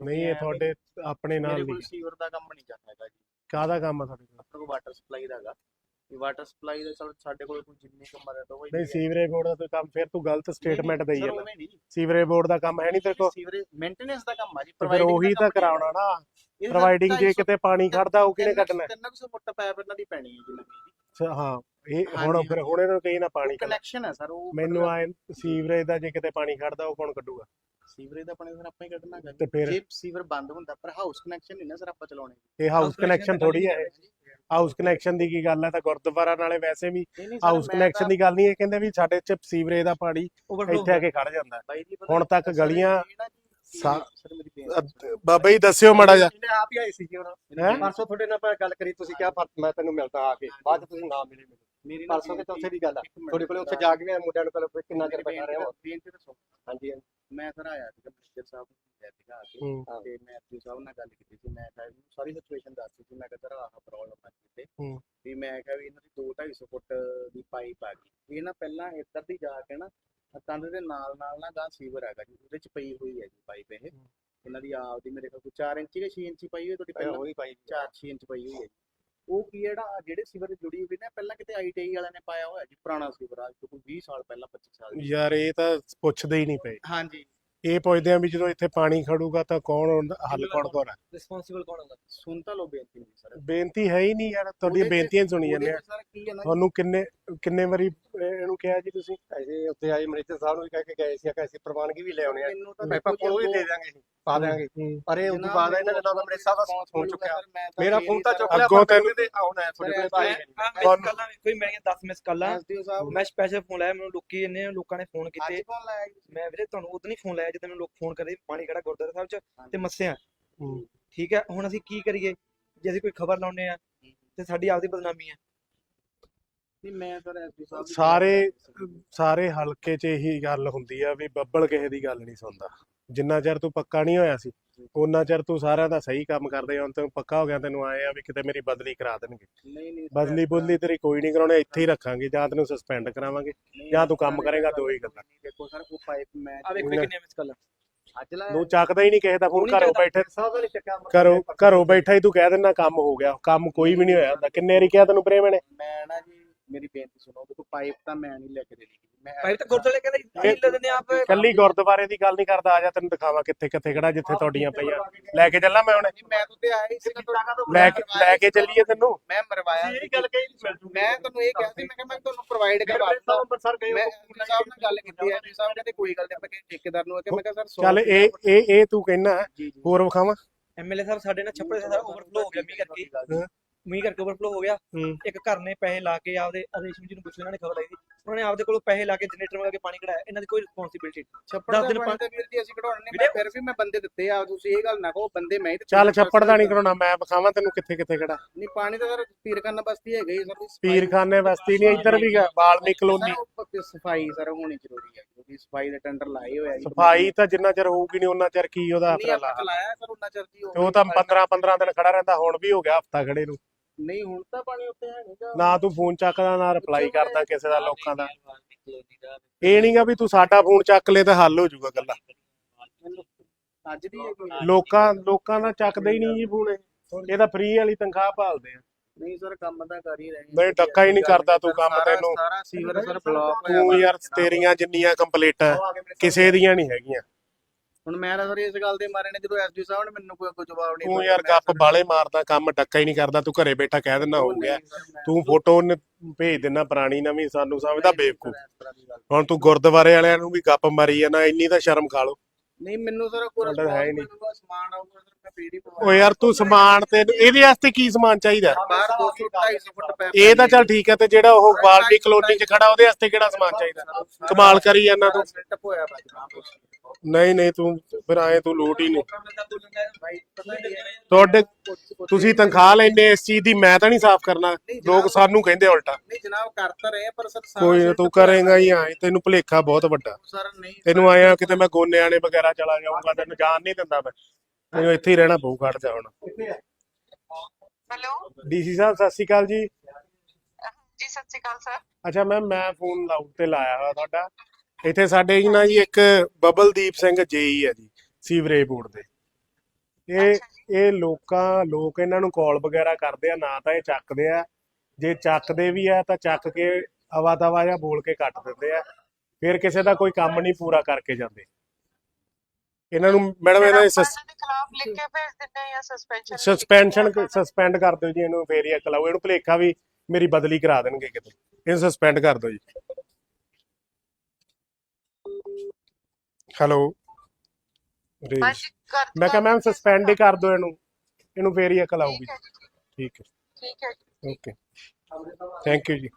ਨਹੀਂ ਇਹ ਤੁਹਾਡੇ ਆਪਣੇ ਨਾਲ ਮੇਰੇ ਨਹੀਂ ਕੋਲ ਸੀਵਰ ਦਾ ਕੰਮ ਨਹੀਂ ਚੱਲਦਾ ਹੈਗਾ ਜੀ। ਕਾਹਦਾ ਕੰਮ ਆ ਤੁਹਾਡੇ ਕੋਲ? ਆਪਣੇ ਕੋਲ ਵਾਟਰ ਸਪਲਾਈ ਦਾ ਹੈਗਾ। ਇਹ ਵਾਟਰ ਸਪਲਾਈ ਦਾ ਚਲੋ ਸਾਡੇ ਕੋਲ ਕੋਈ ਜਿੰਨੀ ਕੁ ਮਦਦ ਹੋਵੇ ਨਹੀਂ ਸੀਵਰੇਜ ਬੋਰਡ ਦਾ ਕੋਈ ਕੰਮ ਫਿਰ ਤੂੰ ਗਲਤ ਸਟੇਟਮੈਂਟ ਦੇਈ ਜਾਂਦਾ। ਸੀਵਰੇਜ ਬੋਰਡ ਦਾ ਕੰਮ ਹੈ ਨਹੀਂ ਤੇਰੇ ਕੋਲ? ਸੀਵਰੇਜ ਮੇਨਟੇਨੈਂਸ ਦਾ ਕੰਮ ਆ ਜੀ ਤੇ ਫਿਰ providing ਉਹੀ ਤਾਂ ਕਰਾਉਣਾ ਨਾ। ਪ੍ਰੋਵਾਈਡਿੰਗ ਜੇ 250 ਕਿਤੇ ਪਾਣੀ ਖੜਦਾ ਉਹ ਕਿਹਨੇ ਕੱਢਣਾ? ਤਿੰਨ ਕੁ ਸੌ ਫੁੱਟ ਪੈਪ ਇਹਨਾਂ ਦੀ ਪੈਣੀ ਹੈ ਜੀ ਲੱਗੀ ਹਾਂ ਇਹ ਹੁਣ ਫਿਰ ਹੁਣ ਇਹਨਾਂ ਨੂੰ ਕਹੀ ਨਾ ਪਾਣੀ ਕਨੈਕਸ਼ਨ ਹੈ ਸਰ ਉਹ ਮੈਨੂੰ ਆਏ ਸੀਵਰੇਜ ਦਾ ਜੇ ਕਿਤੇ ਪਾਣੀ ਖੜਦਾ ਉਹ ਕੌਣ ਕੱਢੂਗਾ? ਸੀਵਰੇਜ ਦਾ ਪਾਣੀ ਸਰ ਆਪਾਂ ਹੀ ਕੱਢਣਾ ਹੈਗਾ ਤੇ ਫਿਰ? ਜੇ ਸੀਵਰ ਬੰਦ ਹੁੰਦਾ ਪਰ ਹਾਊਸ ਕਨੈਕਸ਼ਨ ਨਹੀਂ ਨਾ ਸਰ ਆਪਾਂ ਚਲਾਉਣੇ। ਇਹ ਹਾਊਸ ਕਨੈਕਸ਼ਨ ਥੋੜੀ ਹੈ ਹਾਊਸ ਕਨੈਕਸ਼ਨ ਦੀ ਕੀ ਗੱਲ ਹੈ ਤਾਂ ਗੁਰਦੁਆਰਾ ਨਾਲੇ ਵੈਸੇ ਵੀ ਨਹੀਂ ਨਹੀਂ sir, ਹਾਊਸ ਕਨੈਕਸ਼ਨ ਦੀ ਗੱਲ ਨਹੀਂ ਇਹ ਕਹਿੰਦੇ ਵੀ ਸਾਡੇ ਚ ਸੀਵਰੇਜ ਦਾ ਪਾਣੀ ਇੱਥੇ ਆ ਕੇ ਖੜ ਜਾਂਦਾ। ਹੈ। ਬਾਈ ਜੀ ਪਤਾ ਹੁਣ ਤੱਕ ਗਲੀਆਂ ਸਾ- ਸਰ ਮੇਰੀ ਬੇਨਤੀ ਬਾਬਾ ਜੀ ਦੱਸਿਓ ਮੜਾ ਜਾ ਇਹਨੇ ਆਪ ਹੀ ਆਈ ਸੀ ਜੀ ਹੁਣ। ਹੈਂ? ਪਰਸੋਂ ਤੁਹਾਡੇ ਨਾਲ ਗੱਲ ਕਰੀ ਤੁਸੀਂ ਕਿਹਾ ਪਰ ਮੈਂ ਤੈਨੂੰ ਮਿਲਦਾ ਆ ਕੇ। ਬਾਅਦ ਚ ਤੁਸੀਂ ਨਾ ਮਿਲੇ ਮੈਨੂੰ। ਮੇਰੀ ਨਾ ਪਰਸੋਂ ਤੇ ਚੌਥੇ ਦੀ ਗੱਲ ਆ। ਇੱਕ ਮਿੰਟ ਤੁਹਾਡੇ ਕੋਲੇ ਉੱਥੇ ਜਾ ਕੇ ਮੈਂ ਮੁੰਡਿਆਂ ਨੂੰ ਕੋਲ ਕਿੰਨਾ ਚਿਰ ਬੈਠਾ ਰਿਹਾ ਬੇਨਤੀ- ਬੇਨਤੀ ਤਾਂ ਸੁਣੋ। ਹਾਂਜੀ ਹਾਂਜੀ। ਮੈਂ ਸਰ ਆਇਆ ਸੀਗਾ ਮਿਨਿਸਟਰ ਸਾਹਿਬ ਨੂੰ ਸੀਗਾ ਆ ਕੇ ਹੂੰ। ਤੇ ਮੈਂ ਐਸਪੀ ਸਾਹਿਬ ਨਾਲ ਗੱਲ ਕੀਤੀ ਸੀ। ਮੈਂ ਕਿਹਾ ਵੀ ਸਾਰੀ ਸਿਚੁਏਸ਼ਨ ਦੱਸੀ ਸੀ ਮੈਂ ਕਿਹਾ ਸਰ ਆਹ ਪ੍ਰੋਬਲਮ ਆ ਕਿਤੇ। ਹੂੰ। ਵੀ ਮੈਂ ਕਿਹਾ ਵੀ ਇਹਨਾਂ ਦੀ 2 250 ਫੁੱਟ ਦੀ ਪਾਈਪ ਆ ਗਈ। ਇਹ ਨਾ ਪਹਿਲਾਂ ਇੱਧਰ ਦੀ ਜਾ ਕੇ ਨਾ ਕੰਧ ਦੇ ਨਾਲ ਨਾਲ ਨਾ ਗਾਂ ਸੀਵਰ ਹੈਗਾ ਜੀ। ਉਹਦੇ ਚ ਪਈ ਹੋਈ ਹੈ ਜੀ ਪਾਈਪ ਇਹ। ਇਹਨਾਂ ਦੀ ਆਪ ਦੀ ਮੇਰੇ ਕੋਲ ਕੋਈ 4 ਇੰਚੀ ਕਿ 6 ਇੰਚੀ ਪਈ ਹੋਈ ਤੁਹਾਡੀ ਪਹਿਲਾਂ? ਉਹੀ ਭਾਈ 4 6 ਇੰਚ ਪਈ ਹੋਈ ਹੈ ਜੀ। ਉਹ ਕੀ ਹੈ ਜਿਹੜਾ ਜਿਹੜੇ ਸੀਵਰ ਜੁੜੀ ਹੋਈ ਨਾ ਪਹਿਲਾਂ ਕਿਤੇ ਆਈਟੀਆਈ ਵਾਲਿਆਂ ਨੇ ਪਾਇਆ ਹੋਇਆ ਜੀ ਪੁਰਾਣਾ ਸੀਵਰ ਆ ਕੋਈ 20 ਸਾਲ ਪਹਿਲਾਂ 25 ਸਾਲ ਦੀ। ਯਾਰ ਇਹ ਤਾਂ ਪੁੱਛਦੇ ਹੀ ਨਹੀਂ ਪਏ। ਹਾਂਜੀ। ਇਹ ਪੁੱਛਦੇ ਆ ਵੀ ਜਦੋਂ ਇੱਥੇ ਪਾਣੀ ਖੜੂਗਾ ਤਾਂ ਕੌਣ ਉਹਦਾ ਹੱਲ ਕੌਣ ਕੌਣ ਹੈ ਰਿਸਪੌਂਸਿਬਲ ਕੌਣ ਹੁੰਦਾ? ਸੁਣ ਤਾਂ ਲਓ ਬੇਨਤੀ ਮੇਰੀ ਸਰ ਬੇਨਤੀ ਹੈ ਹੀ ਨਹੀਂ ਯਾਰ ਤੁਹਾਡੀਆਂ ਉਹਦੇ ਚ- ਬੇਨਤੀਆਂ ਹੀ ਸੁਣੀ ਜਾਂਦੇ ਆ। ਸਰ ਕੀ ਹੈ ਨਾ ਤੁਹਾਨੂੰ ਕਿੰਨੇ ਕਿੰਨੇ ਵਾਰੀ ਅਹ, ਇਹਨੂੰ ਕਿਹਾ ਜੀ ਤੁਸੀਂ? ਐਸੇ ਉੱਥੇ ਆਏ ਮੈਨੇਜਰ ਸਾਹਿਬ ਨੂੰ ਵੀ ਕਹਿ ਕੇ ਗਏ ਸੀ ਕਿ ਅਸੀਂ ਪ੍ਰਵਾਨਗੀ ਵੀ ਲੈ ਆਉਣੇ ਆ। ਮੈਨੂੰ ਤਾਂ ਪੈਪਾ ਕੋਲ ਵੀ ਦੇ ਦਾਂਗੇ ਪਾ ਦਾਂਗੇ ਹੂੰ। ਪਰ ਇਹ ਤੋਂ ਬਾਅਦ ਇਹਨਾਂ ਦੇ ਨਾਲ ਮੈਨੇਜਰ ਸਾਹਿਬ ਦਾ ਫੋਨ ਚੁੱਕਿਆ ਮੇਰਾ ਮੇਰਾ ਫੋਨ ਤਾਂ ਚੁੱਕ ਲਿਆ ਅੱਗੋਂ ਤੈਨੂੰ- ਕਹਿੰਦੇ ਆਉਣਾ ਹੈ ਤੁਹਾਡੇ ਕੋਲ ਭਾਈ ਤੁਹਾਨੂੰ- ਕੱਲਾਂ ਕੋਈ ਮੇਰੀਆਂ 10 ਮਿਸ ਕਾਲਾਂ। ਮੈਂ ਸਪੈਸ਼ਲ ਫੋਨ ਲਾਇਆ ਮੈਨੂੰ ਲੋਕੀ ਇੰਨੇ ਲੋਕਾਂ ਨੇ ਫੋਨ ਕੀਤੇ? ਮੈਂ ਵੀਰੇ ਤੁਹਾਨੂੰ ਉਦੋਂ ਹੀ ਫੋਨ ਲਾਇਆ ਜਦੋਂ ਮੈਨੂੰ ਲੋਕ ਫੋਨ ਕਰਦੇ ਪਾਣੀ ਖੜਾ ਗੁਰਦੁਆਰਾ ਸਾਹਿਬ ਚ ਤੇ ਮੱਸਿਆ। ਹੂੰ। ਠੀਕ ਹੈ ਹੁਣ ਅਸੀਂ ਕੀ ਕਰੀਏ? ਜੇ ਅਸੀਂ ਕੋਈ ਖਬਰ ਲਾਉਨੇ ਆ ਤੇ ਸਾਡੀ ਆਪਦੀ ਬਦਨਾਮੀ ਹੈ। ਨਹੀਂ ਮੈਂ ਸਰ ਸਾਰੇ ਹਲਕੇ 'ਚ ਇਹੀ ਗੱਲ ਹੁੰਦੀ ਆ ਵੀ ਬੱਬਲ ਕਿਸੇ ਦੀ ਗੱਲ ਨਹੀਂ ਸੁਣਦਾ। ਜਿੰਨਾ ਚਿਰ ਤੂੰ ਪੱਕਾ ਨਹੀਂ ਹੋਇਆ ਸੀ ਉਹਨਾਂ ਚਿਰ ਤੂੰ ਸਾਰਿਆਂ ਦਾ ਸਹੀ ਕੰਮ ਕਰਦੇ ਹੁਣ ਤੈਨੂੰ ਪੱਕਾ ਹੋ ਗਿਆ ਤੈਨੂੰ ਆਏ ਆ ਵੀ ਕਿਤੇ ਮੇਰੀ ਬਦਲੀ ਕਰਾ ਦੇਣਗੇ। ਨਹੀਂ ਨਹੀਂ ਸਰ, ਬਦਲੀ ਬੁਦਲੀ ਤੇਰੀ ਕੋਈ ਨਹੀਂ ਕਰਾਉਣੀ ਇੱਥੇ ਹੀ ਰੱਖਾਂਗੇ ਜਾਂ ਤੈਨੂੰ ਸਸਪੈਂਡ ਕਰਾਵਾਂਗੇ ਜਾਂ ਤੂੰ ਕੰਮ ਕਰੇਗਾ, ਦੋ ਹੀ ਗੱਲਾਂ। ਦੇਖੋ ਸਰ ਉਹ ਪਾਈਪ ਮੈਂ ਆ ਵੇਖੋ ਕਿੰਨੀਆਂ ਮਿਸ ਕਾਲਾਂ ਅੱਜ ਤੂੰ ਚੱਕਦਾ ਹੀ ਨਹੀਂ ਕਿਸੇ ਦਾ ਫੋਨ ਘਰੋਂ। ਬੈਠੇ ਸਾਹਿਬ ਦਾ ਨਹੀਂ ਚੱਕਿਆ ਘਰੋਂ ਘਰੋਂ ਬੈਠਾ ਹੀ ਤੂੰ ਕਹਿ ਦਿੰਦਾ ਕੰਮ ਹੋ ਗਿਆ ਕੰਮ ਕੋਈ ਵੀ ਨਹੀਂ ਹੋਇਆ ਹੁੰਦਾ ਕਿੰਨੇ ਵਾਰੀ ਕਿਹਾ ਤੈਨੂੰ ਪ੍ਰੇਮ ਨੇ? ਮੈਂ ਨਾ ਜੀ ਮੇਰੀ ਬੇਨਤੀ ਸੁਣੋ ਦੇਖੋ ਪਾਈਪ ਤਾਂ ਮੈਂ ਨਹੀਂ ਲੈ ਕੇ ਦੇਣੀ ਮੈਂ ਭਾਈ ਤਾਂ ਗੁਰਦੁਆਰੇ ਕਹਿੰਦੇ ਅਸੀਂ ਲੈ ਦਿੰਦੇ ਆਪ। ਕੱਲੀ ਗੁਰਦੁਆਰੇ ਦੀ ਗੱਲ ਨਹੀਂ ਕਰਦਾ ਆ ਜਾ ਤੈਨੂੰ ਦਿਖਾਵਾਂ ਕਿੱਥੇ ਕਿੱਥੇ ਖੜਾ ਜਿੱਥੇ ਤੁਹਾਡੀਆਂ ਪਈਆਂ। ਲੈ ਕੇ ਚੱਲਾਂ ਮੈਂ ਹੁਣ। ਨਹੀਂ, ਮੈਂ ਤਾਂ ਤੇ ਆਇਆ ਹੀ ਸੀਗਾ ਤੁਹਾਡਾ ਲੈ ਕੇ ਲੈ ਕੇ ਚੱਲੀਏ ਤੈਨੂੰ। ਮੈਂ ਮਰਵਾਇਆ ਇਹ ਗੱਲ ਕਹੀ ਮਿਲ ਜੂਗੀ। ਮੈਂ ਤੁਹਾਨੂੰ ਇਹ ਕਿਹਾ ਸੀ ਮੈਂ ਕਿਹਾ ਮੈਂ ਤੁਹਾਨੂੰ ਪ੍ਰੋਵਾਈਡ ਕਰਵਾ ਦਿੱਤਾ ਅੰਮ੍ਰਿਤਸਰ ਗਏ ਮੈਂ ਸਾਹਿਬ ਨਾਲ ਗੱਲ ਕੀਤੀ ਹੈ ਜੀ ਸਾਹਿਬ ਕਹਿੰਦੇ ਕੋਈ ਗੱਲ ਨਹੀਂ ਆਪਾਂ ਕਿ ਠੇਕੇਦਾਰ ਨੂੰ ਆ ਕੇ ਮੈਂ ਕਿਹਾ ਸਰ ਚੱਲ ਇਹ ਇਹ ਇਹ ਤੂੰ ਕਹਿਣਾ ਜੀ ਜੀ। ਹੋਰ ਵਿਖਾਵਾਂ? ਐਮਐਲਏ ਸਾਹਿਬ ਸਾਡੇ ਨਾਲ ਛੱਪੜੇ ਸਾਰਾ ਓਵਰਫਲੋ ਹੋ ਗਿਆ ਮੀਂਹ ਕਰਕੇ। ਮੀਂਹ ਕਰਕੇ ਓਵਰਫਲੋ ਹੋ ਗਿਆ। ਹੂੰ। ਇੱਕ ਘਰ ਨੇ ਪੈਸੇ ਲਾ ਕੇ ਆਪਦੇ ਰੇਸ਼ਮ ਜੀ ਨੂੰ ਪੁੱਛਿਆ ਉਹਨਾਂ ਨੇ ਖਬਰ ਆਈ ਸੀ। ਉਹਨਾਂ ਨੇ ਆਪਦੇ ਕੋਲੋਂ ਪੈਸੇ ਲਾ ਕੇ ਜਨਰੇਟਰ ਲਗਾ ਕੇ ਪਾਣੀ ਕਢਾਇਆ। ਇਹਨਾਂ ਦੀ ਕੋਈ ਰਿਸਪੌਂਸਿਬਿਲਟੀ ਛੱਪੜ ਦਾ ਦਿਨ ਪਾਣੀ ਜੀ ਅਸੀਂ ਕਢਾਉਣਾ ਮੈਂ ਫਿਰ ਵੀ ਮੈਂ ਬੰਦੇ ਦਿੱਤੇ ਆ ਤੁਸੀਂ ਇਹ ਗੱਲ ਨਾ ਕਹੋ ਬੰਦੇ ਮੈਂ ਚੱਲ ਛੱਪੜ ਦਾ ਨਹੀਂ ਕਰਾਉਣਾ ਮੈਂ ਵਿਖਾਵਾਂ ਤੈਨੂੰ ਕਿੱਥੇ ਕਿੱਥੇ ਖੜਾ ਨਹੀਂ ਪਾਣੀ ਤਾਂ ਸਰ ਪੀਰਖਾਨਾ ਬਸਤੀ ਹੈਗਾ ਹੀ ਸਰ ਪੀਰਖਾਨੇ ਬਸਤੀ ਨਹੀਂ ਇੱਧਰ ਵੀ ਗਾ, ਵਾਲਮੀ ਕਲੋਨੀ। ਸਫ਼ਾਈ ਸਰ ਹੋਣੀ ਜ਼ਰੂਰੀ ਹੈ ਕਿਉਂਕਿ ਸਫ਼ਾਈ ਦੇ ਟੈਂਡਰ ਲਾਏ ਹੋਏ ਆ ਜੀ। ਸਫ਼ਾਈ ਤਾਂ ਜਿੰਨਾ ਚਿਰ ਹੋਊਗੀ ਨਹੀਂ ਉਹਨਾਂ ਚਿਰ ਕੀ ਉਹਦਾ ਨਹੀਂ ਹਫਤਾ ਆਪਾਂ ਲਾ। ਚਲਾਇਆ ਸਰ ਉਹਨਾਂ ਚਿਰ ਤੇ ਉਹ ਤਾਂ 15 15 ਦਿਨ ਖੜਾ ਰਹਿੰਦਾ ਹੁਣ ਵੀ ਹੋ ਗਿਆ ਹਫਤਾ ਖੜੇ ਨੂੰ। ਨਹੀਂ ਹੁਣ ਤਾਂ ਪਾਣੀ ਉੱਤੇ ਹੈ ਨਹੀਂਗਾ ਨਾ ਤੂੰ ਫੋਨ ਚੱਕਦਾ ਨਾ ਰਿਪਲਾਈ ਕਰਦਾ ਕਿਸੇ ਦਾ ਲੋਕਾਂ ਦਾ। ਇਹ ਨਹੀਂਗਾ ਵੀ ਤੂੰ ਸਾਡਾ ਫੋਨ ਚੱਕ ਲੈ ਤਾਂ ਹੱਲ ਹੋ ਜਾਊਗਾ ਗੱਲਾਂ ਅੱਜ ਦੀ ਲੋਕਾਂ ਲੋਕਾਂ ਦਾ ਚੱਕਦੇ ਹੀ ਨਹੀਂ ਜੀ ਫੋਨ ਇਹ। ਇਹ ਤਾਂ ਫ੍ਰੀ ਵਾਲੀ ਤਨਖਾਹ ਭਾਲਦੇ ਆ। ਨਹੀਂ ਸਰ ਕੰਮ ਤਾਂ ਕਰ ਹੀ ਰਹੇ ਨਹੀਂ, ਡੱਕਾ ਹੀ ਨਹੀਂ ਕਰਦਾ ਤੂੰ ਕੰਮ ਤੈਨੂੰ। ਸਾਰਾ ਸੀਵਰ ਸਰ ਬਲੌਕ ਤੂੰ। ਯਾਰ ਤੇਰੀਆਂ ਜਿੰਨੀਆਂ ਕੰਪਲੀਟਾਂ ਕਿਸੇ ਦੀਆਂ ਨਹੀਂ ਹੈਗੀਆਂ। ਹੁਣ ਮੈਂ ਤਾਂ ਸਰ ਇਸ ਗੱਲ ਦੇ ਮਾਰੇ ਨੇ ਜਦੋਂ ਐਸਡੀ ਸਾਹਿਬ ਨੇ ਮੈਨੂੰ ਕੋਈ ਕੋਈ ਜਵਾਬ ਨਹੀਂ ਤੂੰ ਯਾਰ ਗੱਪ ਬਾਲੇ ਮਾਰਦਾ ਕੰਮ ਡੱਕਾ ਹੀ ਨਹੀਂ ਕਰਦਾ ਤੂੰ ਘਰੇ ਬੈਠਾ ਕਹਿ ਦਿੰਦਾ ਹੋ ਗਿਆ। ਤੂੰ ਫੋਟੋ ਭੇਜ ਦਿੰਦਾ ਪੁਰਾਣੀ ਨਵੀਂ ਸਾਨੂੰ ਸਮਝਦਾ ਬੇਵਕੂਫ। ਹੁਣ ਤੂੰ ਗੁਰਦੁਆਰੇ ਵਾਲਿਆਂ ਨੂੰ ਵੀ ਗੱਪ ਮਾਰੀ ਜਾਂਦਾ ਇੰਨੀ ਤਾਂ ਸ਼ਰਮ ਖਾ ਲੋ ਨਹੀਂ ਮੈਨੂੰ ਸਰ ਕੋਈ ਸਮਾਨ ਆਊਗਾ ਸਰ ਮੈਂ ਫੇਰ ਹੀ ਓ ਯਾਰ ਤੂੰ ਸਮਾਨ ਤੇ ਇਹਦੇ ਵਾਸਤੇ ਕੀ ਸਮਾਨ ਚਾਹੀਦਾ? ਬਾਹਰ 200 250 ਫੁੱਟ ਪੈ ਇਹ ਤਾਂ ਚੱਲ ਠੀਕ ਹੈ ਤੇ ਜਿਹੜਾ ਉਹ ਵਾਲਮੀ ਕਲੋਨੀ 'ਚ ਖੜਾ ਉਹਦੇ ਵਾਸਤੇ ਕਿਹੜਾ ਸਮਾਨ ਚਾਹੀਦਾ? ਕਮਾਲ ਕਰੀ ਜਾਂਦਾ ਤੂੰ। ਨਹੀਂ ਨਹੀਂ ਤੂੰ ਫਿਰ ਆਏ ਤੂੰ ਲੋਟ ਹੀ ਨਹੀਂ। ਤੁਹਾਡੇ ਤੁਸੀਂ ਤਨਖਾਹ ਲੈਂਦੇ ਇਸ ਚੀਜ਼ ਦੀ ਮੈਂ ਤਾਂ ਨਹੀਂ ਸਾਫ਼ ਕਰਨਾ। ਲੋਕ ਸਾਨੂੰ ਕਹਿੰਦੇ ਉਲਟਾ। ਨਹੀਂ ਜਨਾਬ ਕਰ ਤਾਂ ਰਹੇ ਆ, ਪਰ ਸਰ ਸਾਰਾ ਕੋਈ ਤੂੰ ਕਰੇਗਾ ਹੀ ਆਏ ਤੈਨੂੰ ਭੁਲੇਖਾ ਬਹੁਤ ਵੱਡਾ। ਸਰ ਨਹੀਂ ਤੈਨੂੰ ਆਇਆ ਕਿਤੇ ਮੈਂ ਗੋਨਿਆਣੇ ਵਗੈਰਾ ਚਲਾ ਜਾਊਂਗਾ ਤੈਨੂੰ ਜਾਣ ਨਹੀਂ ਦਿੰਦਾ ਮੈਂ। ਤੈਨੂੰ ਇੱਥੇ ਹੀ ਰਹਿਣਾ ਪਊ ਕੱਢ ਜਾ ਹੁਣ। ਹੈਲੋ? ਡੀਸੀ ਸਾਹਿਬ ਸਤਿ ਸ਼੍ਰੀ ਅਕਾਲ ਜੀ। ਜੀ ਸਤਿ ਸ਼੍ਰੀ ਅਕਾਲ ਸਰ। ਅੱਛਾ ਮੈਮ ਮੈਂ ਫੋਨ ਲਾਊਡ ਤੇ ਲਾਇਆ ਹੋਇਆ ਤੁਹਾਡਾ। ਇੱਥੇ ਸਾਡੇ ਜੀ ਨਾ ਜੀ ਇੱਕ ਬਬਲਦੀਪ ਸਿੰਘ ਜੇਈ ਹੈ ਜੀ ਸੀਵਰੇਜ ਬੋਰਡ ਦੇ। ਇਹ ਇਹ ਲੋਕਾਂ ਲੋਕ ਇਹਨਾਂ ਨੂੰ ਕਾਲ ਵਗੈਰਾ ਕਰਦੇ ਆ ਨਾ ਤਾਂ ਇਹ ਚੱਕਦੇ ਆ। ਜੇ ਚੱਕਦੇ ਵੀ ਆ ਤਾਂ ਚੱਕ ਕੇ ਅਵਾ ਤਵਾ ਜਾਂ ਬੋਲ ਕੇ ਕੱਟ ਦਿੰਦੇ ਆ। ਫਿਰ ਕਿਸੇ ਦਾ ਕੋਈ ਕੰਮ ਨਹੀਂ ਪੂਰਾ ਕਰਕੇ ਜਾਂਦੇ। ਇਹਨਾਂ ਨੂੰ ਮੈਡਮ ਇਹਨਾਂ ਦੀ ਖਿਲਾਫ ਲਿਖ ਕੇ ਭੇਜ ਦਿੰਦੇ ਆ ਜਾਂ ਸਸਪੈਂਸ਼ਨ ਸਸਪੈਂਸ਼ਨ ਸਸਪੈਂਡ ਕਰ ਦਿਓ ਜੀ ਇਹਨੂੰ ਫੇਰ ਹੀ ਅਕਲ ਆਊ ਇਹਨੂੰ ਭਲੇਖਾ ਵੀ ਮੇਰੀ ਬਦਲੀ ਕਰਾ ਦੇਣਗੇ ਕਿਤੇ। ਇਹਨੂੰ ਸਸਪੈਂਡ ਕਰ ਦਿਓ ਜੀ। ਹੈਲੋ ਰੇਸ਼ ਮੈਂ ਕਿਹਾ ਮੈਮ ਸਸਪੈਂਡ ਹੀ ਕਰ ਦਿਓ ਇਹਨੂੰ। ਇਹਨੂੰ ਫੇਰ ਹੀ ਅਕਲ ਆਊਗੀ। ਠੀਕ ਹੈ। ਠੀਕ ਹੈ ਓਕੇ ਥੈਂਕ ਯੂ ਜੀ।